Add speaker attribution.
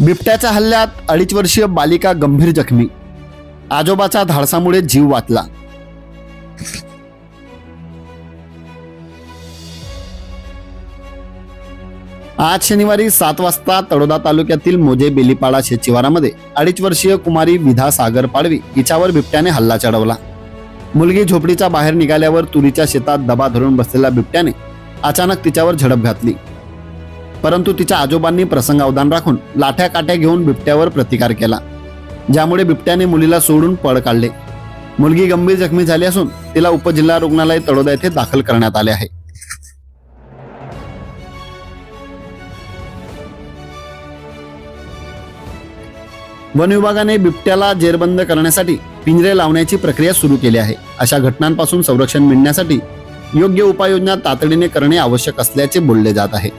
Speaker 1: बिबट्याच्या हल्ल्यात अडीच वर्षीय बालिका गंभीर जखमी. आजोबाच्या धाडसामुळे जीव वाचला. आज शनिवारी सात वाजता तळोदा तालुक्यातील मोजे बेलीपाडा शेचिवारामध्ये अडीच वर्षीय कुमारी विधा सागर पाडवी हिच्यावर बिबट्याने हल्ला चढवला. मुलगी झोपडीच्या बाहेर निघाल्यावर तुरीच्या शेतात दबा धरून बसलेल्या बिबट्याने अचानक तिच्यावर झडप घातली. परंतु तिच्या आजोबांनी प्रसंगावधान राखून लाठ्या काठ्या घेऊन बिबट्यावर प्रतिकार केला. ज्यामुळे बिबट्याने मुलीला सोडून पळ काढले. मुलगी गंभीर जखमी झाली असून तिला उपजिल्हा रुग्णालय तळोदा येथे दाखल करण्यात आले आहे. वन विभागाने बिबट्याला जेरबंद करण्यासाठी पिंजरे लावण्याची प्रक्रिया सुरू केली आहे. अशा घटनांपासून संरक्षण मिळण्यासाठी योग्य उपाययोजना तातडीने करणे आवश्यक असल्याचे बोलले जात आहे.